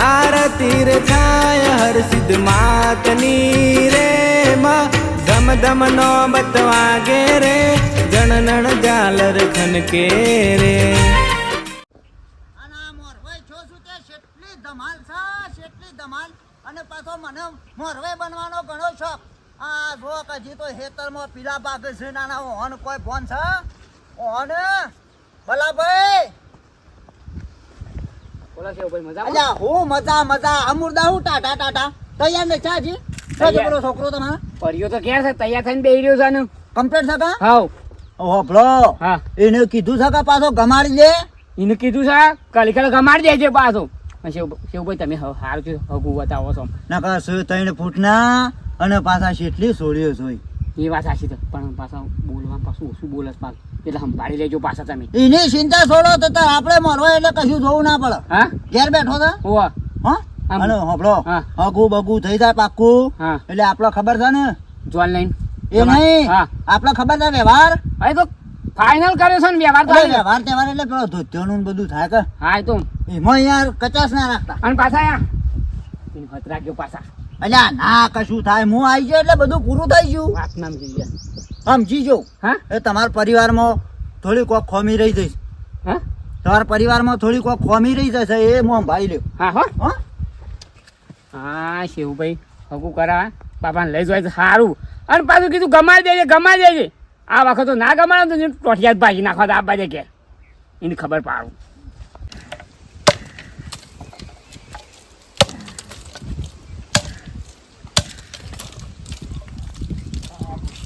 આરતી રે થાય, હર સિદ્ધ માતની રે માં. ધમ ધમ નો બતવાગે રે, જણનણ ઝાલર ખનકે રે. ધમાલ છે, શેટલી ધમાલ. અને પાછો મને મોરવે બનવાનો ઘણો શોખ. આ જો કે હજી તો હેતરમાં પીલા બાગ છે નાના ઓન કોઈ ફોન છે? ઓન ભલા ભાઈ! બોલો છે ભાઈ મજામાં? અલ્યા હું મજા મજા. અમુરદા હું ટાટા ટાટા તૈયાર ને ચા જી. તૈયાર. છોકરો છોકરો તમારા? પરિયો તો ક્યાં છે? તૈયાર થઈને બેહી રહ્યો છે ને કમ્પ્લીટ છે કા? હોભળો હા. એને કીધું છે પાછો ગમાડી દે એને કીધું છે કાલે કાલે ગમાડી દેજે પાછો. શિવભાઈ તમે છે હગું બતાવો છો. નકા સો ત્રણ ફૂટના અને પાછા શેટલી સોળીઓ જોઈ એ વાત સાચી છે. પણ પાછા બોલવા પાછું ઓછું બોલે પાક એટલે સંભાળી લેજો પાછા તમે. એની ચિંતા છોડો તો આપણે મરવા એટલે કશું જોવું ના પડે. હા? ઘેર બેઠો તો? ઓવા હા. અને હોભળો. હગુ બગુ થઈ જાય પાક્કું. હા. એટલે આપણે ખબર છે ને? જોન લઈને. એ નહીં. હા. આપણે ખબર છે વ્યવહાર? હવે તો ફાઇનલ કર્યો છે ને વ્યવહાર તો વ્યવહાર તહેવાર એટલે પેલો ધોત્યોનું બધું થાય કે? હા તો. એમાં યાર કચાસ ના રાખતા. અને પાછા યાર હત રાખજો પાછા. અલ્યા ના કશું થાય. હું આવી ગયો એટલે બધું પૂરું થઈ ગયું. સમજી જો હા? એ તમારા પરિવારમાં થોડી કોક ખોમી રહી જઈશ. હા? તમારા પરિવારમાં થોડી કોક ખોમી રહી જશે એ હું ભાઈ લ્યો હા હો. હા? શિવભાઈ હકું કરા બાપાને લઈ જાય સારું. અને પાછું કીધું ગમાડી દેજે ગમાડી દેજે. આ વખત તો ના ગમાડે તો ટોઠિયા જ ભાગી નાખવા આ બાજે કે. એની ખબર પાડું.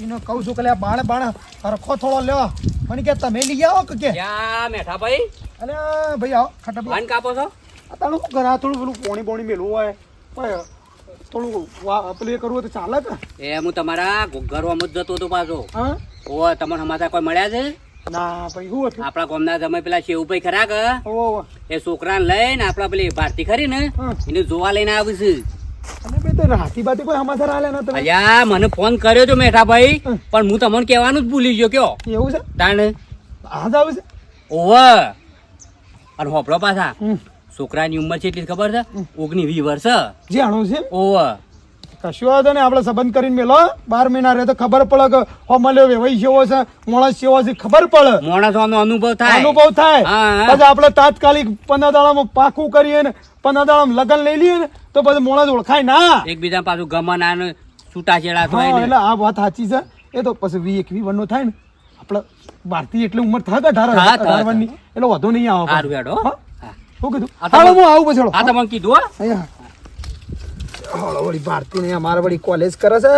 એને કહું છું કે લે બાણ બાણે હરખો થોડો લેવા મને કે તમે લઈ આવો કે કે? ક્યાં મેઠા ભાઈ. અલે ભાઈ આવો ખાટા ભાઈ કાપો છો? તારું શું કરા? થોડું પેલું પોણી પોણી મેલવું હોય. પણ થોડું પેલું એ કરવું તો ચાલે કે? એ હું તમારા ઘરમાં જ જતો હતો પાછો. હા? ઓ તમને સમાચાર કોઈ મળ્યા છે? ના ભાઈ શું હતું? આપણા ગામના તમે પેલા શિવભાઈ ખરા કે? એ છોકરાને લઈને આપણા પેલી ભારતી ખરી ને એને જોવા લઈને આવ્યું છે અલ્યા મને ફોન કર્યો તો મેઠા ભાઈ પણ હું તમને કહેવાનું જ ભૂલી ગયો કયો? એવું છે? તાણે? આજ આવે છે? ઓવ. અને હોપડો પાછા. છોકરાની ઉંમર છે એટલી ખબર છે? ઓગણી વીસ વર્ષ. જાણું છે ઓવ. કશું વાંધો નહીં આપણે સંબંધ કરીને મેલો. બાર મહિના રહે તો ખબર પડે કે હો મળ્યો વેવાઈ જેવો છે માણસ જેવો છે ખબર પડે. માણસોનો અનુભવ થાય. અનુભવ થાય. પછી આપણે તાત્કાલિક પંદર દાડામાં પાકું કરીએ ને પંદર દાડામાં લગન લઈ લઈએ ને તો પછી મોણસ ઓળખાય ના. એકબીજા પાછું ગમન આને છૂટાછેડા થાય એટલે આ વાત સાચી છે. એ તો પછી વી એક વી વનનો થાય ને. આપણે ભારતીય એટલી ઉંમર થાય કે અઢાર અઢાર વનની. એટલે વધુ નહીં આવે. શું કીધું? હાલો હું આવું પછી આ તમને કીધું હો. હાલો વળી ભારતી ને અમારે વળી કોલેજ કરે છે.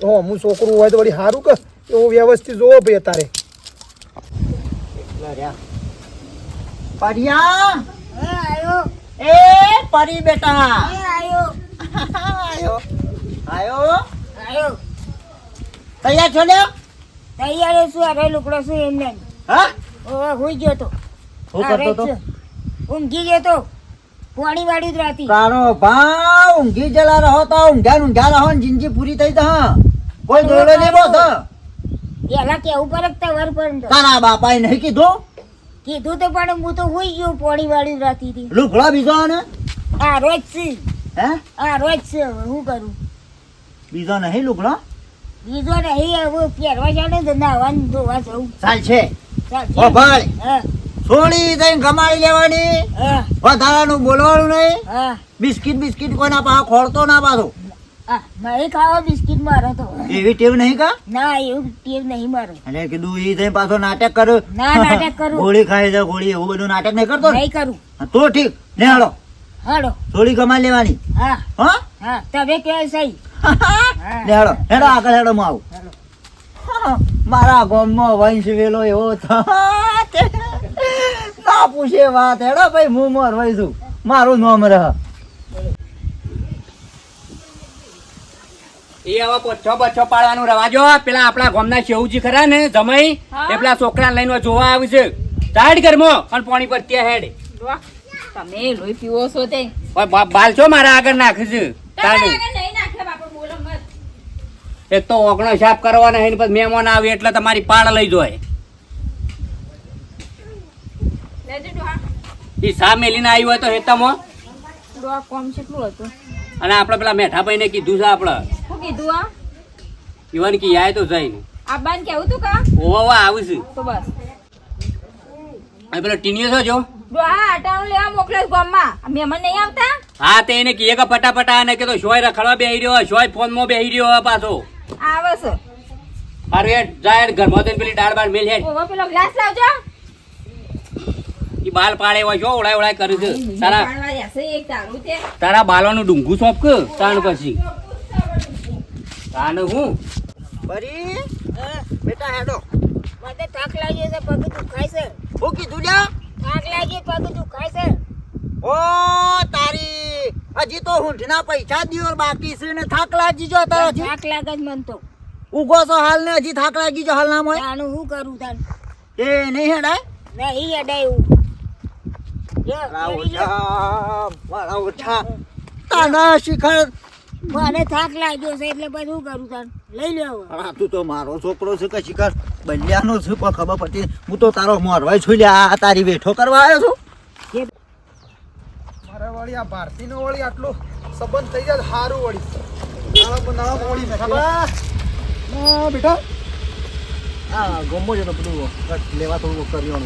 તો હું છોકરું હોય તો વળી સારું કે. એવું વ્યવસ્થિત જોવો ભાઈ અત્યારે. પરિયા એ પરી બેટા. આયો. આયો. તૈયાર છો લ્યો તૈયાર છું અરે લુકડો છું એમને. હા? હુઈ ગયો તો. હું કરતો તો. ઊંઘી ગયો તો. પાણી વાળી જ રાતી. તારો ભાવ ઊંઘી જલા રહો તો ઊંઘ્યા ઊંઘ્યા રહો ને જિંદગી પૂરી થઈ જા કોઈ દોડો નહીં બોધ પેલા કેવું પડે કે વર પર તો. તારા બાપાએ નહીં કીધું? કીધું તો પણ હું તો હોઈ ગયો પાણી વાળી જ રાતી થી લુકડા બીજો ને આ રોજ છે. હે? આ રોજ છે શું કરું? બીજો નહીં લુકડા બીજો નહીં હવે પહેરવા જાણે ધંધા નાવાનું ધોવા જવું. ચાલ છે. ચાલ ઓ ભાઈ. હા. થોડી થઈને કમાડી લેવાની? વધારાનું બોલવાનું નહીં? બિસ્કિટ બિસ્કિટ કોઈના પાસે ખોળતો ના પાછો? નહીં ખાવા બિસ્કિટ મારો તો. એવી ટેવ નહીં કા? ના એવું ટેવ નહીં મારો. અને કીધું એ પાછો નાટક કર્યો ના નાટક કરું. ગોળી ખાઈ છે ગોળી. એવું બધું નાટક નહીં કરતો નહીં કરું. તો ઠીક. ને હાલો. હાલો. થોડી કમાઈ લેવાની. હા. હા? તમે ક્યાં સહી. હેડો હેડો આગળ હેડો હું આવું. મારા ગામમાં વંશ વેલો એવો ના પૂછે વાત. હેડો ભાઈ હું મોર છું. મારું નામ રહ. એ હવે પોછો બચ્છો પાડવાનું રવાજો પેલા આપણા ગામના શેવજી ખરા ને જમાઈ? એ પેલા છોકરા લઈને જોવા આવી છે. ટાઈટ કરમો અને પાણી પર ત્યાં હેડ. તમે લોહી પીવો છો તે. બાલ છો મારા આગળ નાખે છે તાણી. નહીં નાખે બાપા બોલો મત એક તો ઓગણો સાફ કરવાના ને પછી મહેમાન આવે એટલે તમારી પાળ લઈ જાય. એ સા મેલીને આવ્યું હોય તો હેતામાં. કોમ કેટલું હતું? અને આપણે પેલા મેઠાભાઈ ને કીધું છે આપણે. શું કીધું આ? ઈવન કી આય તો જઈને આ બાન કેવું તું કા? ઓવા ઓવા આવું છું. તો બસ. અને પેલો ટીનિયો છો જો. જો આ આટાનું લેવા મોકલે ગામમાં. મહેમાન નહીં આવતા? હા તે એને કીએ કે ફટાફટા અને કે તો શોય રખડવા બેહી રહ્યો શોય ફોનમાં બેહી રહ્યો હોય પાછો. આવે છે. હેડ જાય ઘરમાં તો પેલી દાળ બાળ મેલ હે ઓ પેલો ગ્લાસ લાવજો. ઈ બાલ પાડે હોય છો ઓળાય ઓળાય કરે છે. તારા તારું બાલોનું ડુંગું સોંપ કે તાણ પછી? તાણ હું? બરી બેટા હેડો. મને થાક લાગી છે પગ દુખાય છે. હું કીધું લ્યા? થાક લાગી પગ દુખાય છે. ઓ તારી! હજી તો ઊંઠના પૈસા દિવસ બાકી છે ને થાક લાગી જો તારો હજી? થાક લાગે જ મન તો. ઉગો છો હાલ ને હજી થાક લાગી જો હાલ ના મોય? આનું શું કરું તાન એ નહીં હેડાય? નહીં ઓછા શિખર. મને થાક લાગ્યો છે એટલે બધું કરું તાન લઈ લ્યો હવે. તું તો મારો છોકરો છે કે શિખર. બલ્યાનો છે પણ ખબર પડતી હું તો તારો મોરવાય છું લ્યા. તારી બેઠો કરવા આવ્યો છું. વાળી આ ભારતીનો વળી આટલો સંબંધ થઈ જાય સારું વળી. હા બેટા. ગમો છે તો બધું લેવા થોડું કર્યું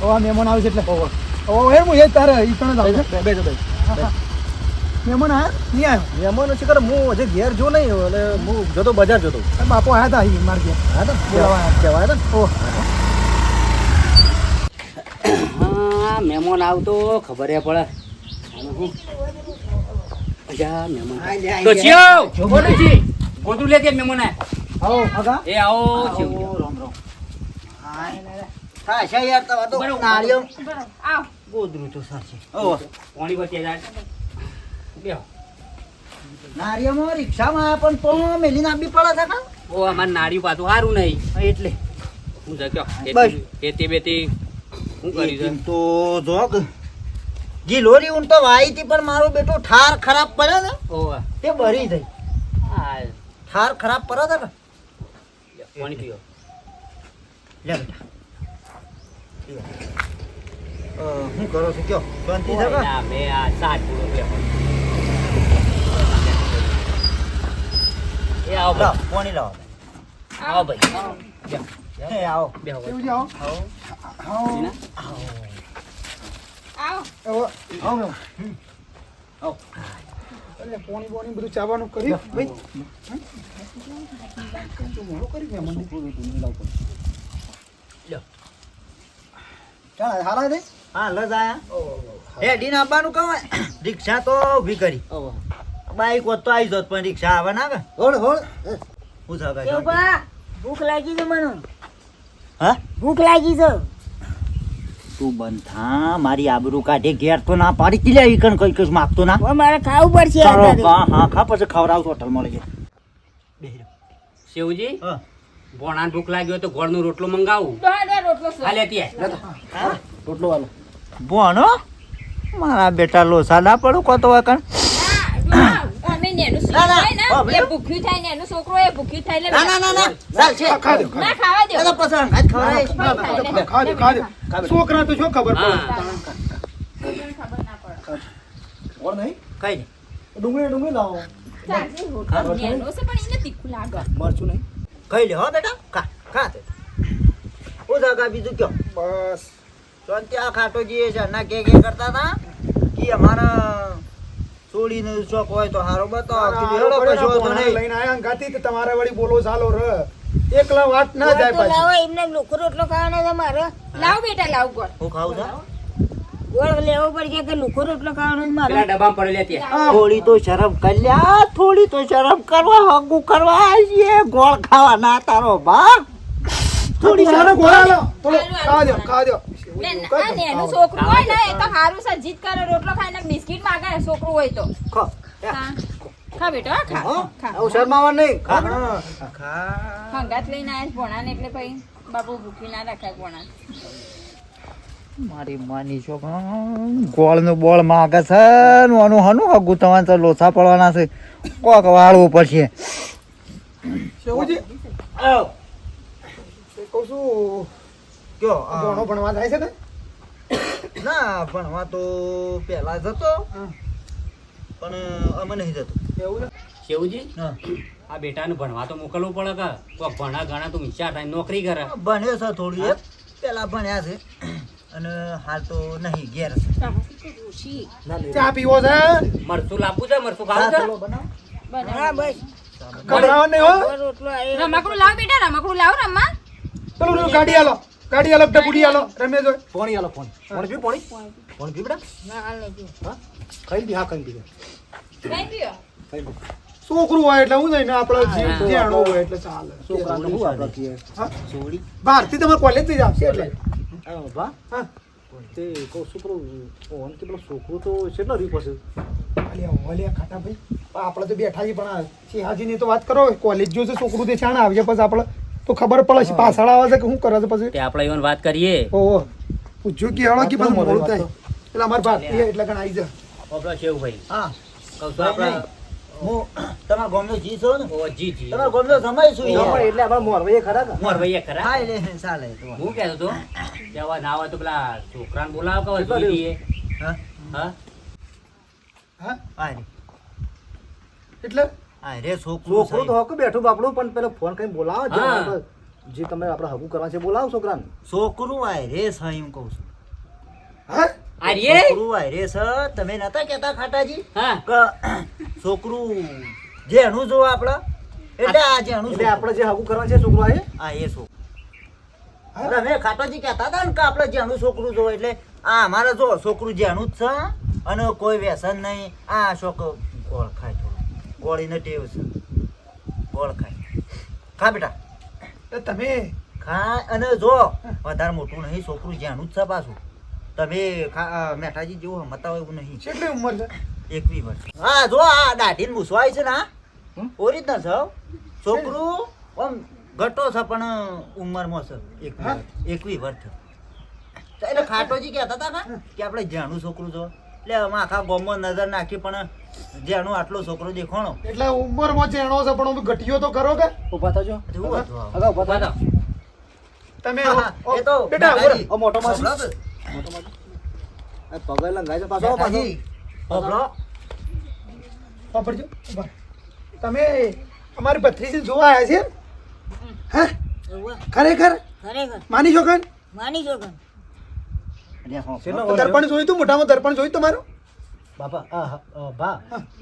હવે આ મહેમાન આવે છે એટલે. હવે હવે હે એ તારે આવું છું. મહેમાન આયા? નહીં આવ્યો મહેમાનો છે કરે હું હજી ઘેર જો નહીં એટલે હું જતો બજાર જતો. બાપો આયા હતા અહીં માર ઘેર. હા તો. કહેવાય તો ઓહ. હા મહેમાન આવતો ખબર પડે. તો ચિયો! કોણ છી ગોદું લે તે મહેમાન આયા. આવો આગા. એ આવો ચિયો. રામ રામ. હા છે યાર તો તો નાળિયો આવ ગોદરું તો સાચે ઓ પાણી બચે જાય. બેહો. નાળિયામાં રિક્ષામાં આયા પણ તો મેલી નાબી પડે છે ઓ અમાર નારી પાતું સારું નહીં. એટલે. હું જગ્યો. બસ. ખેતી બેતી શું કરી તો જોગ ગિલોરી ઊંટ તો વાઈ હતી પણ મારો બેટો ઠાર ખરાબ પડે ને ઓવા તે ભરી થઈ. આ ઠાર ખરાબ પડે છે ને. પાણી પીઓ. લે બેટા. હું કરો છું કયો? શાંતિ છે? ના મેં આ સાત એ આવો ભાઈ. પાણી લાવો. આવો ભાઈ. આવો. બેહો આવો? આવો. જીના? આવ આવો. આવો અરે પોણી બોણી બધું ચાવાનું કર્યું ભાઈ તું મોડું કર્યું મહેમાન ચાલ હાલા દે હા લજ આયા હે ડીન આવવાનું કહો રિક્ષા તો ઊભી કરી બાઈક હોત તો આવી જોત પણ રિક્ષા આવે ના કે હોળ હોળ હું ભૂખ લાગી છે મને. હા? ભૂખ લાગી છે. તું બંધા મારી આબરૂ કાઢે ઘેર તો ના પાડી. કી લે કણ કઈ કઈ માગતો ના? મારે ખાવું પડશે હા હા ખા પછી ખવડાવશો હોટલ મળી જાય. શિવજી ભોણા ભૂખ લાગ્યો તો તો ગોળનો રોટલો મંગાવું. રોટલો વાલો ભણો મારા બેટા લોસા ના પડું કોતો વાકણ ના, એ ભૂખ્યું થાય ને એનું છોકરો એ ભૂખ્યું થાય એટલે ના ના ના ના. ચાલશે ખા દો ના ખાવા દો. તો પછી અંગાત ખવડાવીશ. ના, ના, ના, ખા દો ખા દો. છોકરા તો શું ખબર પડે? હા. ઓર નહીં? કઈ નહીં ડુંગળી ડુંગળી લાવો. મરચું નહીં? ખાઈ લે હો બેટા. ખા ખા તે. ઓ જાગા બીજું કયો? બસ. શાંતિ આ ખાટોજી છે ના કે કે કરતા હતા કે અમારા છોડીને શોખ હોય તો હારો બતાવો. હેડો કશો વાંધો નહીં. લઈને આયા ગાતી તમારે વળી બોલો ચાલો ર. એકલા વાત ના જાય ગોળ લાવો એમને લોકો એટલો ખાવાનો છે મારે લાવ બેટા લાવ ગોળ. હું ખાવું છું? ગોળ લેવો પડશે કે લોકો રોટલો ખાવાનો છે મારે? પેલા પડે લેતી થોડી તો શરમ કલ્યા થોડી તો શરમ કરવા હગું કરવા આવીએ. ગોળ ખાવા ના તારો બા થોડી શરમ ગોળા લો થોડો હાલો, ખા દો હાલો. દો ને આ છોકરું હોય ને એ તો હારું છે. જીત કરે રોટલો ખાઈને બિસ્કિટ માંગે ને છોકરું હોય તો. ખા ખા ખા બેટા ખા. ખા. શરમાવા નહીં. ખા. ખા હંગાત લઈને આયા ભોણાને એટલે પછી બાપુ ભૂખી ના રાખાય ભોણા મારી માની છો ગોળનું બોળ માગે છે ને આનું હનું હગું? તમારે તો લોસા પડવાના છે. કોક વાળવું પડશે. શું કહું છું? કયો? ભણો ભણવા જાય છે ને? ના ભણવા તો પહેલા જતો પણ અમે નહીં જતો. એવું હા. આ બેટાને ભણવા તો મોકલવું પડે કે? કોક ભણા ગણા તું વિચાર થાય નોકરી કરે. ભણ્યો છે થોડું એક. પેલા ભણ્યા છે. અને હાલ તો નહીં ઘેર છે. ચા પીવો છે? મરચું લાવવું છે? મરચું ખાવું છે? ચલો હા બસ. ગભરાવો નહીં હો. રમકડું લાવ બેટા રમકડું લાવ રમવા. પેલું પેલું ગાડી આલો ગાડી આલો બુડી આલો. રમેશ હોય પોણી આલો પોણી. ફોન પી પોણી? પોણી પી બેટા? ના આલો પી હા? ખાઈ દી હા ખાઈ દી કઈ પીઓ ખાઈ દી છોકરું હોય એટલે હું જઈને આપણે જીવ જાણવું હોય એટલે ચાલે. છોકરાને હું આપણે કહીએ હા? સોળી. બહારથી તમારે કોલેજથી જ આવશે એટલે. આ બા હા. તે કહું શું પેલું ઓન કે પેલો છોકરું તો અલ્યા ઓલ્યા ખાટા ભાઈ. આપણે તો બેઠા છીએ પણ સિંહાજીની તો વાત કરો કોલેજ જોશે છોકરું તે છાણ આવશે પછી આપણે તો ખબર પડે છે પાછળ આવે છે કે શું કરે છે પછી? તે આપણે એવાની વાત કરીએ. ઓહો. પૂછ્યું કે હેળો કે બધું મોડું થાય. એટલે અમારે ભારતીય એટલે કણ આવી જા આપણો શેવભાઈ હા. કહું છું આપણે હું તમારા ગામનો જી છો ને? ઓ જી જી. તમારા ગોમનો સમય શું પણ એટલે આપણે મોરવાઈએ ખરા કે? મોર ભાઈ ખરા? હા એટલે ચાલે તો. હું કહેતો તો કે હવે ના હોય તો પેલા છોકરાને બોલાવો કે કેટલા હા. હા? હા? હા એટલે? હા છોકરો છોકરું છોકરું તો હક બેઠું બાપડો પણ પેલો ફોન કઈ બોલાવો જે આપણે- જે તમે આપણે હગું કરવા છે બોલાવો છોકરાને. છોકરું આય રે સાહેબ કહું છું. હા? આ રે છોકરું આ રે સર તમે નતા કહેતા ખાટાજી? છોકરું જેનું જો આપડે એટલે આ જેનું છે આપણે જે હગું કરવા છે છોકરો આય આ એ છોકરો. તમે ખાટાજી કહેતા હતા ને કે આપણે જેનું છોકરું જો એટલે આ અમારે જો છોકરું જેનું જ છે અને કોઈ વ્યસન નહીં. આ છોકરો ઓળખાય ગોળીને ટેવ છે. ગોળ ખાય. ખા બેટા. તમે? ખા અને જો વધારે મોટું નહીં છોકરું જ્યાંનું જ છે પાછું. તમે મેઠાજી જેવું હમતા હોય એવું નહીં. કેટલી ઉંમર છે? એકવી વર્ષ. હા જો આ દાઢીને મૂસવાય છે ને? ઓરિજિનલ છે. છોકરું આમ ઘટો છે પણ ઉંમરમાં છે. એકવી વર્ષ. એટલે ખાટોજી કહેતા હતા ને કે આપણે જાણું છોકરું છો. એટલે અમે આખા ગામમાં નજર નાખી પણ જાણું આટલો છોકરો દેખાણો. એટલે ઉંમરમાં જેણો છે પણ હું ઘટીયો તો કરો કે? ઊભા થજો. અગા. ઊભા થજો. તમે એ તો બેટા ઓ, મોટો માસી. મોટો છે. એ પગે લંગાઈ છે પાછો પાછો. મેઠાજી, ભોભલો. તમે અમારી ભત્રીજી જોવા આવ્યા છે? હે? ખરેખર? ખરેખર. માની છો માની છો કન હો, શેનો હો. વર દર્પણ જોયું તું? મોટામાં દર્પણ જોયું તમારું? બાપા આ હ- અ, બા.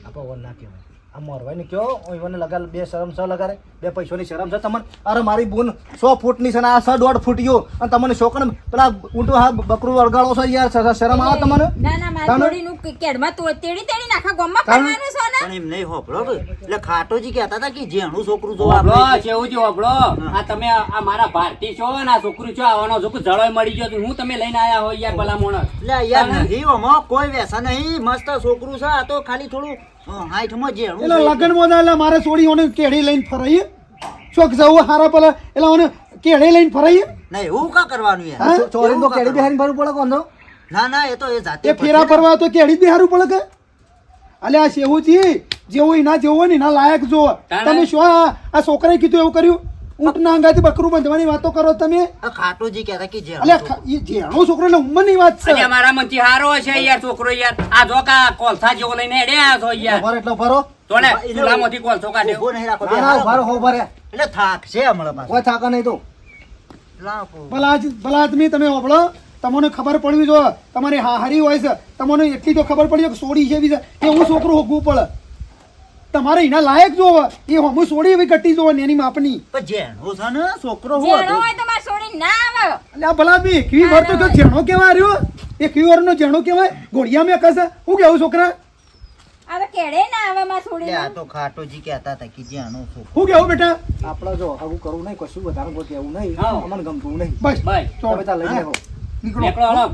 આપણે વર ના કહેવાય આ મોરવાઈને કયો? ઓયવાને લગા બે શરમ સ લગાડે. બે પૈસાની શરમ છે તમને. અરે મારી બોન સો ફૂટની છે ને આ સો દોઢ ફૂટ ગયો અને તમને છોકરાને પેલા ઊંટો હા બકરું વળગાડો છો યાર શરમ આવે તમને? ના ના મારી? થોડીનું કેડમાં તો તેડી તેડી નાખા ગોમમાં? ફરવાનું છો ને? પણ એમ નહીં હોભળો કે એટલે ખાટોજી કહેતા હતા કે જેનું છોકરું જો આપણે શેવજી ઓબળો આ તમે આ મારા ભારતી છો ને આ છોકરું છો આવવાનો છોકરું જળોય મળી ગયો હું તમે લઈને આયા હો યાર ભલા માણસ. એટલે યાર નહીં ઓમાં કોઈ વેસા નહીં. મસ્ત છોકરું છે આ તો ખાલી થોડું હાઈટમાં જેણું એટલે. લગ્નમાં એટલે મારે છોડીઓને કેડી લઈને ફરાઈએ. શોખ જવું હારા પેલા એટલે ઓને કેડી લઈને ફરાઈએ. નહીં એવું કા કરવાનું યાર? છોરીને તો કેડી બિહારી ભરવું પડે કોણ ના ના એ તો એ જાતે એ ફેરા ફરવા તો કેડી બિહારું પડે કે? અલે આ શેવુજી જેવું એના જેવું હોય ને એના લાયક જો. તમે શું આ આ છોકરાએ કીધું એવું કર્યું? ઊંટના અંગાથી બકરું બંધવાની વાતો કરો તમે. આ ખાટોજી કહેતા કે જેણું અલ્યા એ જેણો છોકરો એટલે ઉંમરની વાત છે. અલ્યા મારા મનથી હારો છે યાર છોકરો યાર. આ જો કા કોલસા જેવો લઈને હેડે આ છો યાર. ભર એટલો ભરો ઊભા તો ને એને ચૂલામાંથી કોલસો કાઢ્યો. ઊભો નહીં રાખો, ના ના ઊભા રહો બેહાડો. એટલે થાક છે હમણાં પાછું. કોઈ થાક નહીં તો. ભલા ભલા આદમી તમે ઓબળો તમને ખબર પડવી જો તમારી હારી હોય છે. તમને એટલી તો ખબર પડી કે સોડી જેવી છે. કે હું છોકરું હોગવું પડે. તમારે એના લાયક જો એ હમું સોડી એવી કટ્ટી જો એની માપની. તો જેણો છે ને છોકરો હોય જેણો હોય તો મારે છોડી ના આવે. એટલે આ ભલા બી એકવી વાર તો જો જેણો કેવા રહ્યો? એકવી વારનો જેણો કેવાય ગોળિયા મે કસે હું કેવું છોકરા? આ કેડે ના આવે માં છોડી આ તો ખાટોજી કહેતા હતા કે જેણો છોકરું. હું કેવું બેટા? આપણે જો આવું કરવું નહીં કશું વધારે કોઈ કેવું નહીં. અમને ગમતું નહીં. બસ ભાઈ તો બેટા લઈ આવો નીકળો. નીકળો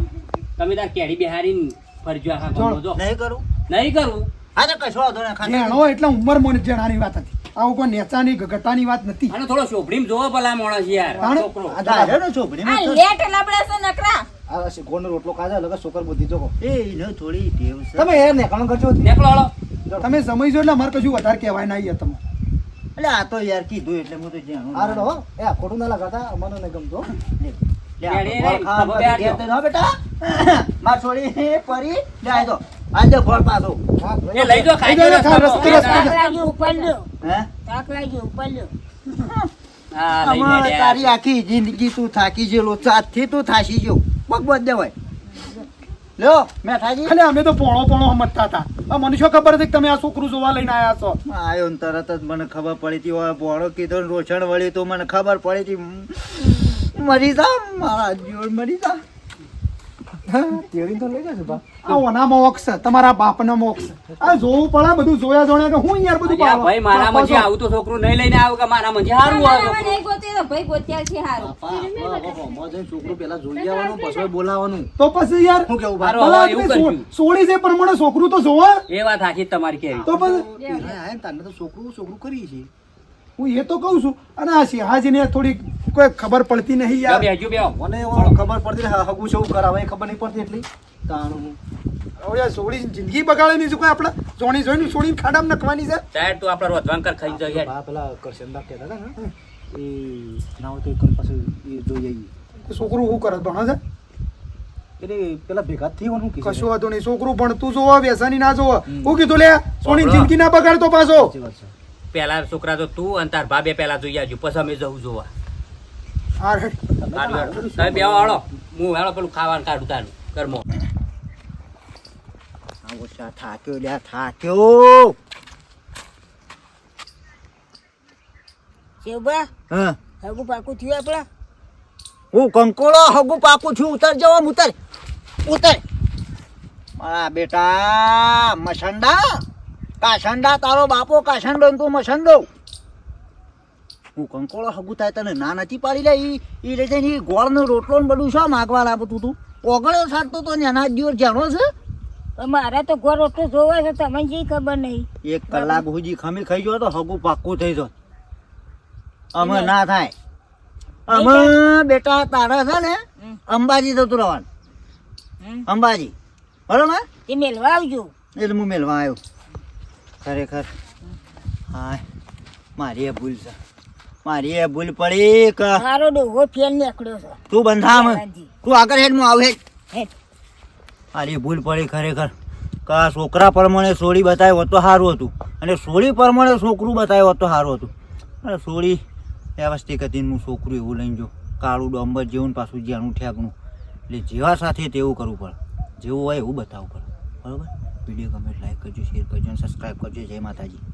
તમે તાર કેડી બિહારી ફરજો આખા ગામમાં જો નહીં કરું. નહીં કરવું હા તો કશો વાંધો નહીં. જેણો એટલે ઉંમર મને જેણાની વાત હતી. આવું કોઈ નેચાની ગગટાની વાત નથી. અને થોડો શોભડીમાં જોવો ભલા માણસ યાર છોકરો. આ દાદા નો છોકરીમાં આ લેટ લબડે છે નકરા? આ ગોળનો રોટલો ખાજો લગા છોકર બુદ્ધિ જોકો એ એને થોડી ટેવ છે. તમે યાર કરજો નીકળો હળો તમે સમજજો એટલે અમારે કશું વધારે કહેવાય ના તમે. એટલે આ તો યાર કીધું એટલે હું તો જેણું આ હો. એ ખોટું ના લગાતા અમને નહીં ગમતો. લે, આ ન બેટા. માર છોડી પરી. લે આ તો. આજે ફળ પાછો. એ લઈ જો ખાઈ જો જાઓ રસ્તે, રસ્તો. તાક ઉપર લ્યો. હે? તાક લાગ્યું ઉપર લ્યો. હા. તારી આખી જિંદગી તું થાકી ગયેલો ચાથી તું થાકી ગયો. પગ દેવાય. લ્યો મેઠાજી ખાલી અમે તો પોણો પોણો સમજતા હતા. આ ખબર હતી તમે આ છોકરું જોવા લઈને આવ્યા છો? આયો ને તરત જ મને ખબર પડી હતી. હવે ભોળો કીધો ને વળી તો મને ખબર પડી હતી. મરી જા મારા જીવન મરી જા. તેડી તો લઈ જશે બા. આ ઓના મોક્ષ છે, તમારા બાપનો મોક્ષ આ જોવું પડે બધું જોયા જોણે કે હું યાર બધું પાડો ભાઈ મારા મજી આવું તો છોકરું નહીં લઈને આવ કે મારા મજી હારું આવ? નહીં ગોતે તો ભાઈ ગોત્યા છે હારું. છોકરું પેલા જોઈ આવવાનું પછી બોલાવાનું તો પછી યાર હું કેવું બા હારું, હવે એવું કર્યું સોળી છે પ્રમાણે છોકરું તો જોવા. એ વાત આખી તમારી કેવી તો પછી તને તો છોકરું છોકરું કરી છે હું એ તો કહું છું. અને આ સિંહાજીને થોડી કોઈ ખબર પડતી નહીં યાર. બેજો બે મને ખબર પડતી હગું છે એવું કરાવે એ ખબર નહીં પડતી એટલી. તાણું. હવે યાર સોળી જિંદગી બગાડે નહીં કોઈ આપણે જોણી જોઈને સોળીને ખાડામાં નખવાની છે? સાહેબ તું આપણા રોધવાંકર ખાઈ જાય હેડ. પેલા કરશનબા કહેતા હતા ને એ ના હોય તો એક પાછું એ જોઈ છોકરું શું કરે ભણે છે? એટલે પેલા ભેગા થઈ કીધું? કશું હતું નહીં છોકરું ભણતું જોવા વ્યસની ના જોવા. હું કીધું લે સોની જિંદગી ના બગાડતો પાછો. પેલા છોકરા તો તું અને તાર ભાભે પેલા જોઈ આવજો પછી અમે જવું જોવા. હા હેડ. હારું, હારું. તમે બેહો હાલો. હું હાલો પેલું ખાવાનું કાઢું તારું ઘરમાં. થાક્યો લ્યા થાક્યો. શેવબા હા? હગું પાકું થયું આપડા હું કંકોળો હગુ પાકું છું ઉતર જવા ઉતર. ઉતર. મારા બેટા મસંડા. કાસંડા તારો બાપો કાસંડો તું મસંડો. હું કંકોળો હગું થાય તને ના નથી પાડી લે. ઈ ઈ રીતે ની ગોળનો રોટલો ને બધું શું માગવા લાવતું તું? ઓગળ્યો સાટતો તો ને એના દિવસ જાણો છે? મારે તો ઘર રોટલો જોવે છે તમને જે ખબર નહીં. એક કલાક હુજી ખમી ખાઈ ગયો તો હગું પાક્કું થઈ જાય અમે ના થાય. અમે બેટા તારા છે ને અંબાજી જતું રહેવાનું. અંબાજી. બરોબર? એ મેલવા આવજો. એટલે હું મેલવા આવ્યો. ખરેખર. હા મારી એ ભૂલ છે. મારી એ ભૂલ પડી કે. મારો ડોગો ફેલ નીકળ્યો છે. તું બંધામ. તું આગળ હેડ હું આવે. મારી ભૂલ પડી ખરેખર. કે છોકરા પ્રમાણે સોળી બતાવ્યો તો સારું હતું. અને સોળી પ્રમાણે છોકરું બતાવ્યો તો સારું હતું. અને સોળી વ્યવસ્થિત હતી હું છોકરું એવું લઈને જો કાળું ડોંબર જેવું ને પાછું જ્યાંનું ઠેકનું એટલે જેવા સાથે તેવું કરવું પડે. જેવું હોય એવું બતાવવું પડે. બરાબર? વીડિયો ગમે લાઈક કરજો શેર કરજો અને સબસ્ક્રાઈબ કરજો. જય માતાજી.